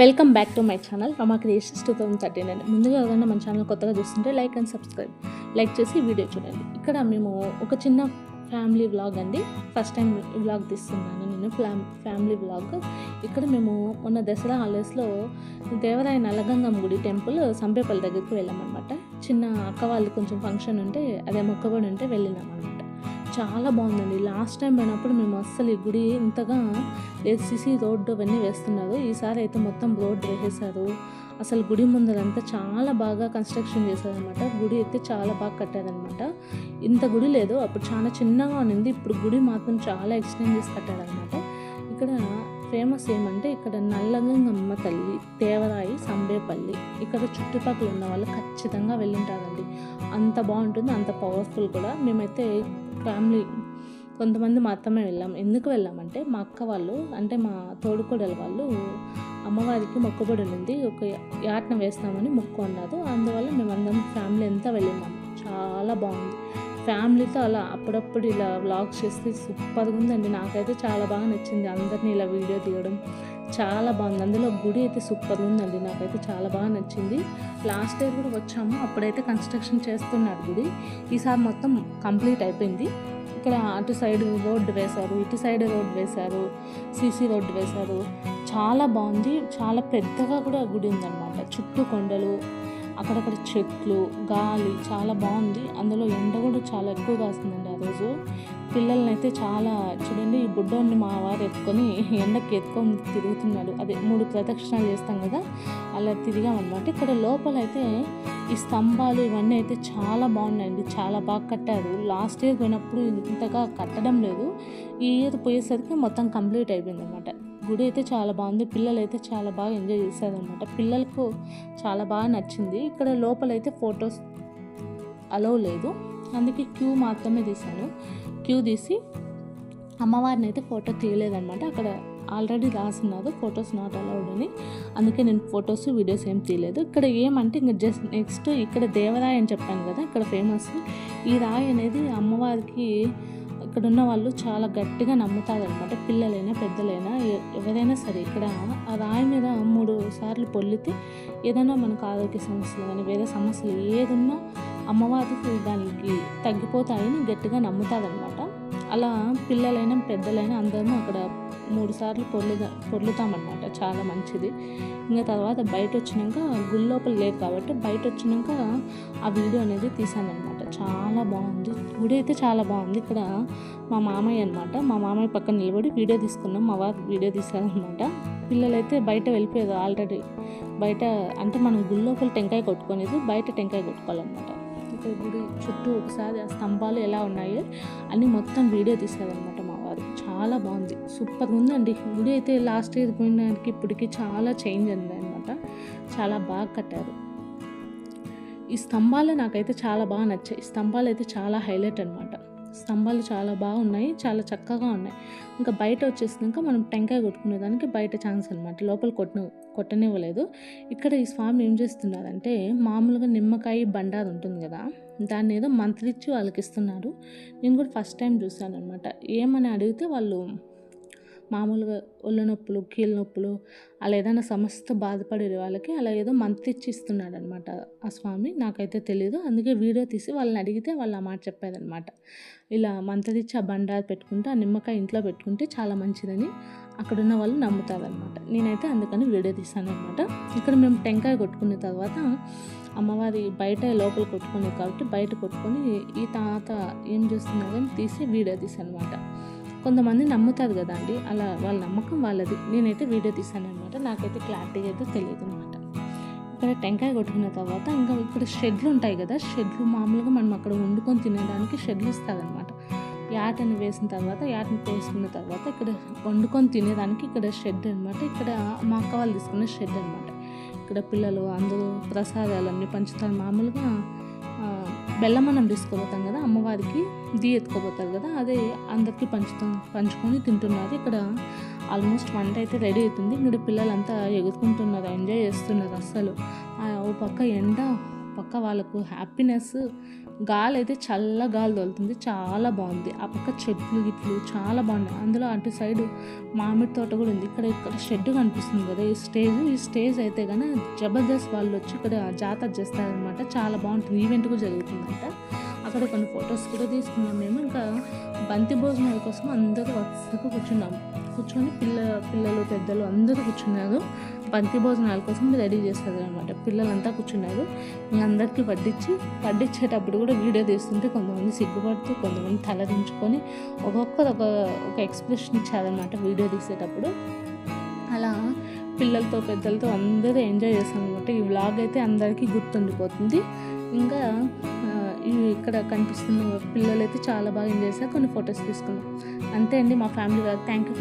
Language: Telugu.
Welcome back to my channel Rama creations two thousand thirteen అండి ముందుగా ఏదైనా మన ఛానల్ కొత్తగా చూస్తుంటే లైక్ అండ్ సబ్స్క్రైబ్ లైక్ చేసి వీడియో చూడండి. ఇక్కడ మేము ఒక చిన్న ఫ్యామిలీ వ్లాగ్ అండి. ఫస్ట్ టైం వ్లాగ్ తీస్తున్నాను నేను ఫ్యామ్ ఫ్యామిలీ వ్లాగ్ ఇక్కడ మేము మొన్న దసరా హాలిడేస్లో దేవరాయ నలగంగమ్మ గుడి టెంపుల్ సంపేపల్లి దగ్గరికి వెళ్ళామన్నమాట. చిన్న అక్క వాళ్ళు కొంచెం ఫంక్షన్ ఉంటే అదే మొక్కబడి ఉంటే వెళ్ళినాం అనమాట చాలా బాగుందండి. లాస్ట్ టైం పోయినప్పుడు మేము అస్సలు ఈ గుడి ఇంతగా సిసి రోడ్డు అవన్నీ వేస్తున్నారు. ఈసారి అయితే మొత్తం రోడ్డు వేసేసారు అసలు గుడి ముందరంతా చాలా బాగా కన్స్ట్రక్షన్ చేశారనమాట గుడి అయితే చాలా బాగా కట్టారనమాట ఇంత గుడి లేదు. అప్పుడు చాలా చిన్నగా ఉన్నింది. ఇప్పుడు గుడి మాత్రం చాలా ఎక్స్టెండ్ చేసి కట్టారనమాట ఇక్కడ ఫేమస్ ఏమంటే ఇక్కడ నల్లగంగమ్మ తల్లి దేవరాయి సంబేపల్లి ఇక్కడ చుట్టుపక్కల ఉన్న వాళ్ళు ఖచ్చితంగా వెళ్ళింటారండి. అంత బాగుంటుంది. అంత పవర్ఫుల్ కూడా. మేమైతే ఫ్యామిలీ కొంతమంది మాత్రమే వెళ్ళాం. ఎందుకు వెళ్ళామంటే మా అక్క వాళ్ళు అంటే మా తోడుకోడల వాళ్ళు అమ్మవారికి మొక్కుబడి ఉంది. ఒక యాటన వేస్తామని మొక్కు అన్నారు. అందువల్ల మేమందరం ఫ్యామిలీ అంతా వెళ్ళినాము చాలా బాగుంది. ఫ్యామిలీతో అలా అప్పుడప్పుడు ఇలా వ్లాగ్స్ చేస్తే సూపర్గా ఉందండి. నాకైతే చాలా బాగా నచ్చింది అందరినీ ఇలా వీడియో తీయడం. చాలా బాగుంది. అందులో గుడి అయితే సూపర్ ఉందండి. నాకైతే చాలా బాగా నచ్చింది. లాస్ట్ ఇయర్ కూడా వచ్చాము. అప్పుడైతే కన్స్ట్రక్షన్ చేస్తున్నారు గుడి. ఈసారి మొత్తం కంప్లీట్ అయిపోయింది. ఇక్కడ అటు సైడ్ రోడ్డు వేశారు ఇటు సైడ్ రోడ్డు వేశారు సీసీ రోడ్డు వేశారు. చాలా బాగుంది. చాలా పెద్దగా కూడా గుడి ఉందన్నమాట. చుట్టూ కొండలు అక్కడక్కడ చెట్లు గాలి చాలా బాగుంది. అందులో ఎండ కూడా చాలా ఎక్కువగా వస్తుందండి ఆ రోజు. పిల్లల్ని అయితే చాలా చూడండి ఈ బుడ్డోని మా వారు ఎత్తుకొని ఎండకి ఎత్తుకొని తిరుగుతున్నాడు. అదే మూడు ప్రదక్షిణాలు చేస్తాం కదా అలా తిరిగామన్నమాట. ఇక్కడ లోపల అయితే ఈ స్తంభాలు ఇవన్నీ అయితే చాలా బాగున్నాయండి చాలా బాగా కట్టారు. లాస్ట్ ఇయర్ పోయినప్పుడు ఇంతగా కట్టడం లేదు ఈ ఇయర్ పోయేసరికి మొత్తం కంప్లీట్ అయిపోయింది అనమాట గుడి అయితే చాలా బాగుంది పిల్లలు అయితే చాలా బాగా ఎంజాయ్ చేశారనమాట పిల్లలకు చాలా బాగా నచ్చింది. ఇక్కడ లోపలైతే ఫొటోస్ అలవ్ లేదు అందుకే క్యూ మాత్రమే తీశాను. క్యూ తీసి అమ్మవారిని అయితే ఫోటో తీయలేదనమాట అక్కడ ఆల్రెడీ రాసున్నారు ఫొటోస్ నాట్ అలౌడ్ అని. అందుకే నేను ఫొటోస్ వీడియోస్ ఏం తీయలేదు. ఇక్కడ ఏమంటే ఇంకా జస్ట్ నెక్స్ట్ ఇక్కడ దేవరాయ అని చెప్పాను కదా ఇక్కడ ఫేమస్ ఈ రాయి అనేది అమ్మవారికి ఇక్కడ ఉన్న వాళ్ళు చాలా గట్టిగా నమ్ముతారనమాట పిల్లలైనా పెద్దలైనా ఎవరైనా సరే ఇక్కడ ఆ రాయి మీద మూడు సార్లు పొల్లితే ఏదైనా మనకు ఆరోగ్య సమస్యలు కానీ వేరే సమస్యలు ఏదున్నా అమ్మవారికి దానికి తగ్గిపోతాయని గట్టిగా నమ్ముతారనమాట అలా పిల్లలైనా పెద్దలైనా అందరము అక్కడ మూడు సార్లు పొర్లుదా పొర్లుతామన్నమాట. చాలా మంచిది. ఇంకా తర్వాత బయట వచ్చినాక గుడి లోపల లేదు కాబట్టి బయట వచ్చినాక ఆ వీడియో అనేది తీసానమాట చాలా బాగుంది. గుడి అయితే చాలా బాగుంది. ఇక్కడ మా మామయ్య అనమాట మా మామయ్య పక్కన నిలబడి వీడియో తీసుకున్నాం. మా వారు వీడియో తీశారనమాట పిల్లలైతే బయట వెళ్ళిపోయారు ఆల్రెడీ. బయట అంటే మనం గుడి లోపల టెంకాయ కొట్టుకునేది బయట టెంకాయ కొట్టుకోవాలన్నమాట. ఇక్కడ గుడి చుట్టూ ఒకసారి ఆ స్తంభాలు ఎలా ఉన్నాయో అన్ని మొత్తం వీడియో తీసేదనమాట మా వారు. చాలా బాగుంది. సూపర్ ఉందండి. గుడి అయితే లాస్ట్ ఇయర్ పోయినానికి ఇప్పటికి చాలా చేంజ్ ఉంది అనమాట చాలా బాగా కట్టారు. ఈ స్తంభాలు నాకైతే చాలా బాగా నచ్చాయి. స్తంభాలు అయితే చాలా హైలైట్ అనమాట స్తంభాలు చాలా బాగున్నాయి చాలా చక్కగా ఉన్నాయి. ఇంకా బయట వచ్చేసినాక మనం టెంకాయ కొట్టుకునేదానికి బయట ఛాన్స్ అనమాట లోపల కొట్టిన. కొట్టనివ్వలేదు. ఇక్కడ ఈ స్వామి ఏం చేస్తున్నారంటే మామూలుగా నిమ్మకాయ బండారు ఉంటుంది కదా దాన్ని ఏదో మంత్రిచ్చి వాళ్ళకి ఇస్తున్నారు. నేను కూడా ఫస్ట్ టైం చూశాను అనమాట ఏమని అడిగితే వాళ్ళు మామూలుగా ఒళ్ళు నొప్పులు కీళ్ళ నొప్పులు అలా ఏదైనా సమస్యతో బాధపడే వాళ్ళకి అలా ఏదో మంత్రిచ్చి ఇస్తున్నాడు అనమాట ఆ స్వామి. నాకైతే తెలియదు అందుకే వీడియో తీసి వాళ్ళని అడిగితే వాళ్ళు ఆ మాట చెప్పారనమాట ఇలా మంతదిచ్చి ఆ బండ పెట్టుకుంటే ఆ నిమ్మకాయ ఇంట్లో పెట్టుకుంటే చాలా మంచిదని అక్కడున్న వాళ్ళు నమ్ముతారనమాట నేనైతే అందుకని వీడియో తీసాను అనమాట ఇక్కడ మేము టెంకాయ కొట్టుకున్న తర్వాత అమ్మవారి బయట లోపల కొట్టుకునేది కాబట్టి బయట కొట్టుకొని ఈ తాత ఏం చేస్తున్నారని తీసి వీడియో తీసాను అనమాట కొంతమంది నమ్ముతారు కదా అండి. అలా వాళ్ళ నమ్మకం వాళ్ళది. నేనైతే వీడియో తీసాను అనమాట నాకైతే క్లారిటీ అయితే తెలియదు అనమాట ఇక్కడ టెంకాయ కొట్టుకున్న తర్వాత ఇంకా ఇక్కడ షెడ్లు ఉంటాయి కదా. షెడ్లు మామూలుగా మనం అక్కడ వండుకొని తినడానికి షెడ్లు ఇస్తారనమాట యాటని వేసిన తర్వాత యాటని పోసుకున్న తర్వాత ఇక్కడ వండుకొని తినేదానికి ఇక్కడ షెడ్ అనమాట ఇక్కడ మా అక్క వాళ్ళు తీసుకున్న షెడ్ అనమాట ఇక్కడ పిల్లలు అందరూ ప్రసాదాలన్నీ పంచుతారు. మామూలుగా బెల్లం మనం తీసుకోపోతాం కదా అమ్మవారికి దీ ఎత్తుకోబోతారు కదా అదే అందరికీ పంచుతాం పంచుకొని తింటున్నారు. ఇక్కడ ఆల్మోస్ట్ వంట అయితే రెడీ అవుతుంది. ఇక్కడ పిల్లలంతా ఎగురుకుంటున్నారు ఎంజాయ్ చేస్తున్నారు అస్సలు. ఆ, ఓ పక్క ఎండ పక్క వాళ్ళకు హ్యాపీనెస్ గాలి అయితే చల్ల గాలి తోలుతుంది. చాలా బాగుంది. ఆ పక్క చెట్లు గిట్లు చాలా బాగున్నాయి. అందులో అటు సైడ్ మామిడి తోట కూడా ఉంది. ఇక్కడ ఇక్కడ షెడ్ కనిపిస్తుంది కదా ఈ స్టేజ్. ఈ స్టేజ్ అయితే కానీ జబర్దస్త్ వాళ్ళు వచ్చి ఇక్కడ జాతర చేస్తారనమాట చాలా బాగుంటుంది. ఈవెంట్ కూడా జరుగుతుందంట. అక్కడ కొన్ని ఫొటోస్ కూడా తీసుకున్నాం మేము. ఇంకా బంతి భోజనాల కోసం అందరూ వరుసగా కూర్చున్నాం. కూర్చొని పిల్ల పిల్లలు పెద్దలు అందరూ కూర్చున్నారు. బంతి భోజనాల కోసం రెడీ చేస్తారు అనమాట పిల్లలంతా కూర్చున్నారు. ఇంకా అందరికీ వడ్డించి వడ్డించేటప్పుడు కూడా వీడియో తీస్తుంటే కొంతమంది సిగ్గుపడుతూ కొంతమంది తలదించుకొని ఒక్కొక్కరు ఒక ఒక ఎక్స్ప్రెషన్ ఇచ్చారనమాట వీడియో తీసేటప్పుడు. అలా పిల్లలతో పెద్దలతో అందరూ ఎంజాయ్ చేస్తాం అనమాట ఈ వ్లాగ్ అయితే అందరికీ గుర్తుండిపోతుంది. ఇంకా ఇక్కడ కనిపిస్తున్న పిల్లలు అయితే చాలా బాగా ఎంజాయ్ చేశారు. కొన్ని ఫొటోస్ తీసుకున్నాం. అంతే అండి మా family vlog thank you for